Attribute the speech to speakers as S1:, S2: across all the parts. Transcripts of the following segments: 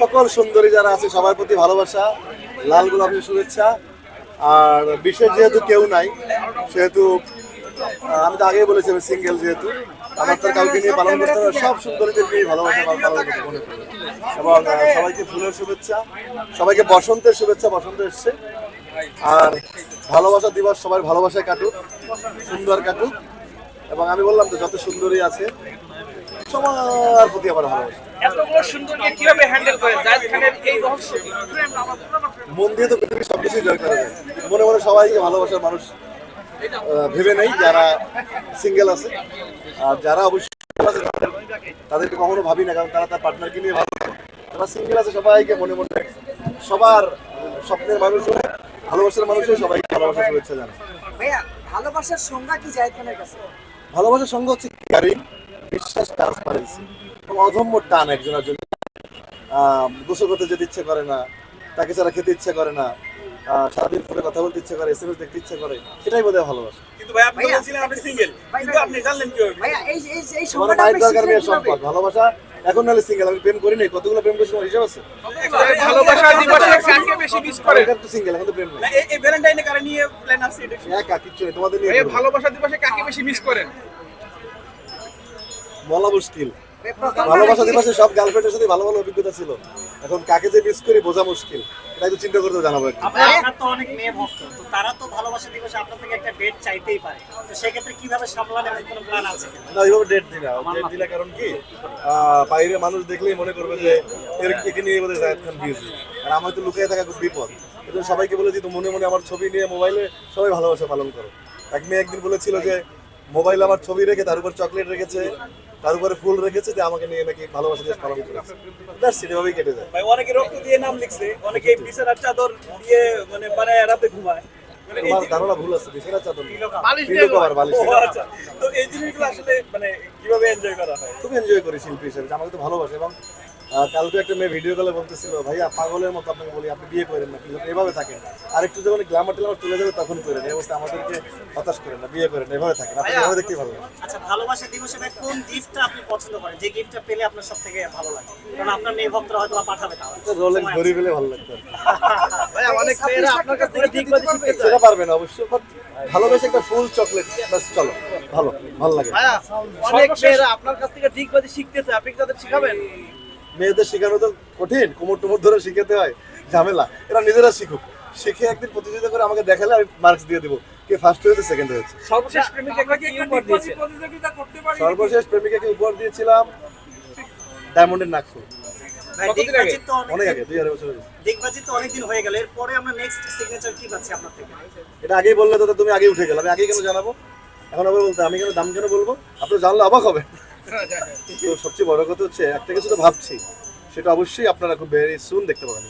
S1: সকল সুন্দরী যারা আছে সবার প্রতি ভালোবাসা লাল গোলাপের শুভেচ্ছা। আর বিশেষ যেহেতু কেউ নাই সেহেতু আমি তো আগেই বলেছি আমি সিঙ্গেল যেহেতু আমার তো কাউকে নিয়ে পালন করতে হবে সব সুন্দরীদের নিয়ে ভালোবাসা পালন করতে মনে করি এবং সবাইকে ফুলের শুভেচ্ছা সবাইকে বসন্তের শুভেচ্ছা বসন্ত এসছে। আর ভালোবাসা দিবস সবার ভালোবাসায় কাটুক সুন্দর কাটুক। এবং আমি বললাম তো যত সুন্দরী আছে সবার প্রতি আমার ভালোবাসা।
S2: এতগুলো সুন্দরকে কীভাবে হ্যান্ডেল করেন জাহিদ খানের এই রহস্য
S1: মন দিয়ে তো পৃথিবীর সব কিছুই জয় করা যায় মনে মনে সবাইকে ভালোবাসার মানুষ ভেবে নেই যারা সিঙ্গেল আছে। আর যারা অবশ্যই আছে তাদেরকে কখনো ভাবি না কারণ তারা তার পার্টনারকে নিয়ে ভাবে। যারা সিঙ্গেল আছে সবাইকে মনে মনে সবার স্বপ্নের মানুষ হয়ে ভালোবাসার মানুষ হয়ে সবাইকে ভালোবাসার শুভেচ্ছা জানায়
S3: ভালোবাসার সংজ্ঞা কি জাহিদ খানের কাছে?
S1: ভালোবাসার সঙ্গে হচ্ছে কেয়ারিং বিশ্বাস ট্রান্সপারেন্সি এবং অধম্য টান একজনের জন্য। গোসল করতে যেতে ইচ্ছে করে না তাকে ছাড়া খেতে ইচ্ছে করে না সারাদিন ফোনে কথা বলতে ইচ্ছে করে এস এম এস দেখতে ইচ্ছে করে সেটাই বোধ হয় ভালোবাসা।
S2: কিন্তু ভাই আপনি বলছিলেন আপনি সিঙ্গেল কিন্তু আপনি জানলেন কীভাবে
S3: ভাইয়া? এই এই এই
S1: আমার
S3: আপনি
S1: দরকার
S3: শিখলেন
S1: মেয়ের ভালোবাসা? এখন নাহলে সিঙ্গেল আমি প্রেম করি নাই কতগুলো প্রেম করছি হিসাব আছে?
S2: ভালোবাসা দিবসে কাকে বেশি মিস করেন
S1: এটা তো সিঙ্গেল এখন তো প্রেম
S2: না, এই- এই ভ্যালেন্টাইনে কারে নিয়ে প্ল্যান আছে এটা কি?
S1: একা কিচ্ছু তোমাদের নিয়ে
S2: ভালোবাসা দিবসে কাকে বেশি মিস করেন?
S1: বলা মুশকিল। ভালোবাসা দিবসে সব গার্লফ্রেন্ডের সাথে ভালো ভালো অভিজ্ঞতা ছিল। এখন কাকে যে মিস করি বোঝা মুশকিল। এটা একটু চিন্তা করতে জানাব একটু।
S4: আপনার তো অনেক মেয়ে ভক্ত তো তারা তো ভালোবাসা দিবসে আপনার থেকে একটা ডেট চাইতেই পারে। তো সেক্ষেত্রে কীভাবে সামলান এমন কোনো প্ল্যান আছে
S1: না এইভাবে ডেট দিই না। ডেট দিলে কারণ কি? বাইরে মানুষ দেখলেই মনে করবে যে এর একে নিয়ে বোধহয় জাহেদ খান বিজি আর আমার তো লুকিয়ে থাকা খুব বিপদ। এই জন্য সবাইকে বলেছি তো মনে মনে আমার ছবি নিয়ে মোবাইলে সবাই ভালোবাসা পালন করো। এক মেয়ে একদিন বলেছিল যে মোবাইল আমার ছবি রেখে তার উপর চকলেট রেখেছে। তার উপরে ফুল রেখেছে যে আমাকে নিয়ে নাকি ভালোবাসা দিয়ে পালন করেছে। ব্যাস সেভাবেই কেটে যায়।
S2: ভাই অনেকে রক্ত দিয়ে নাম লিখছে অনেকে বিছানার চাদর দিয়ে মানে বানায় রাতে ঘুমায়। মানে এই
S1: তোমার ধারণা ভুল আছে বিছানা চাদর
S2: বালিশ দিয়ে
S1: cover,
S2: ঘুমায়।
S1: বালিশ
S2: আচ্ছা। তো এই জিনিসগুলো আসলে মানে কীভাবে এনজয় করা হয়?
S1: খুব এনজয় করি শিল্পী হিসেবে যে আমাকে তো ভালোবাসে এবং কালকে একটা মেয়ে ভিডিও কলে বলতেছিল ভাইয়া পাগলের মতো আপনাকে বলি আপনি বিয়ে করেন না কিন্তু এভাবে থাকেন আর একটু যখন গ্লামার টেলামার চলে যাবে তখন করেন এই অবস্থা আমাদেরকে হতাশ করেন না বিয়ে করেন এভাবে থাকেন। আপনি এভাবে দেখতেই ভালো লাগে।
S4: আচ্ছা ভালোবাসা দিবসে ভাই কোন গিফটটা আপনি পছন্দ করেন? যে গিফটটা পেলে আপনার সব থেকে ভালো লাগে? কারণ আপনার মেয়ে ভক্তরা হয়তো পাঠাবে তাহলে।
S1: রোলেক্স ঘড়ি পেলে ভালো লাগতো
S2: ভাই অনেক মেয়েরা আপনার কাছ থেকে
S3: দিতে পারবে?
S2: শিখতে চায়।
S1: সেটা পারবেন অবশ্য বাট ভালোবেসে একটা ফুল চকলেট বাস চলো। ভালো ভালো লাগে।
S2: অনেক মেয়েরা আপনার কাছ থেকে দিকবাজি শিখতেছে আপনি তাদের শিখাবেন?
S1: মেয়েদের শেখানো তো কঠিন কোমর টুমর ধরে শিখাতে হয় ঝামেলা। এরা নিজেরা শিখুক। শিখে একদিন প্রতিযোগিতা করে আমাকে দেখালে আমি মার্কস দিয়ে দেবো। কে ফার্স্ট হয়েছে সেকেন্ড হয়েছে।
S2: সর্বশেষ প্রেমিকাকে কি উপহার
S1: সর্বশেষ প্রেমিকাকে উপহার দিয়েছিলাম ডায়মন্ডের নাকফুল অনেক
S4: অনেক
S1: আগে দুই আড়াই বছর হয়েছে
S4: দিগবাজিত তো অনেকদিন হয়ে গেল। এরপরে আমরা নেক্সট সিগনেচার কি পাচ্ছি আপনার থেকে?
S1: এটা আগেই বললে তো তুমি আগে উঠে গেলে। আমি আগে কেন জানাব? এখন আবার বলতে আমি কেন দাম কেন বলব? আপনি জানলে অবাক হবে তো সবচেয়ে বড় কথা হচ্ছে একটা কিছু তো ভাবছি। সেটা অবশ্যই আপনারা খুব ভেরি সুন দেখতে পাবেন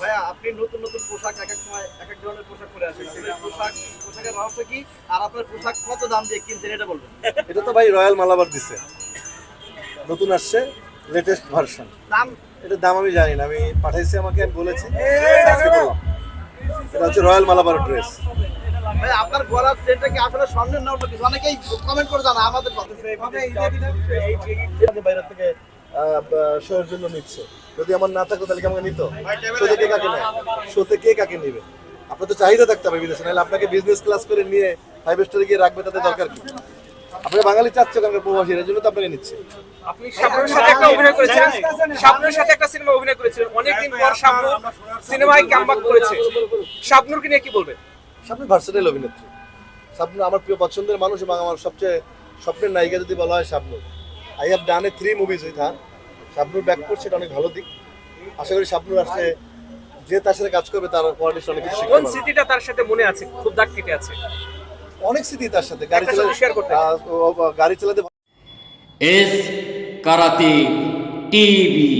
S2: ভাইয়া আপনি নতুন নতুন পোশাক এক এক সময় এক এক ধরনের পোশাক পরে আসেন। পোশাক পোশাকের রহস্য কি? আর আপনার পোশাক কত দাম দিয়ে কিনছেন এটা বলবেন।
S1: এটা তো ভাই রয়্যাল মালাবার দিছে। নতুন আসছে লেটেস্ট ভার্সন
S2: দাম?
S1: এটার দাম আমি জানি না আমি পাঠাইছি আমাকে আমি বলেছি। এটা হচ্ছে রয়্যাল মালাবার ড্রেস
S2: ভাই আপনার গলার সেটটা কি আসলে স্বর্ণের না অন্য কিছু অনেকেই কমেন্ট করে জানা আমাদের কথা।
S1: বাইরে থেকে শোয়ের জন্য নিচ্ছে। যদি আমার না থাকতো তাহলে কি আমাকে নিত? শোতে কে কাকে নেয়? শোতে কে কাকে নিবে? আপনার তো চাহিদা থাকতে হবে বিদেশে নাহলে আপনাকে বিজনেস ক্লাস করে নিয়ে ফাইভ স্টারে গিয়ে রাখবে তাতে দরকার কি? আপনি বাঙালি চাচ্ছে কারণ প্রবাসীর এর জন্য তো আপনাকে নিচ্ছে।
S5: আপনি শাবনুর সাথে একটা অভিনয় করেছিলেন। শাবনুর সাথে একটা সিনেমা অভিনয় করেছিলেন। অনেকদিন পর শাবনুর সিনেমায় কামব্যাক করেছে। শাবনুরকে নিয়ে কি বলবেন?
S1: সামনে ভার্সেটাইল অভিনেত্রী। স্বপ্ন আমার প্রিয় পছন্দের মানুষ এবং আমার সবচেয়ে স্বপ্নের নায়িকা যদি বলা হয় Shabnur I have done a three movies with her Shabnur back করছে এটা অনেক ভালো দিক। আশা করি শাবনুর আসলে যে তার সাথে কাজ করবে তার কোয়ালিটি অনেক কিছু
S5: কোন স্মৃতিটা তার সাথে মনে আছে? খুব দাগ কেটে আছে।
S1: অনেক স্মৃতি তার সাথে। গাড়ি চালাতে
S5: শেয়ার করতে।
S1: গাড়ি চালাতে
S6: এস কারাতে টিভি।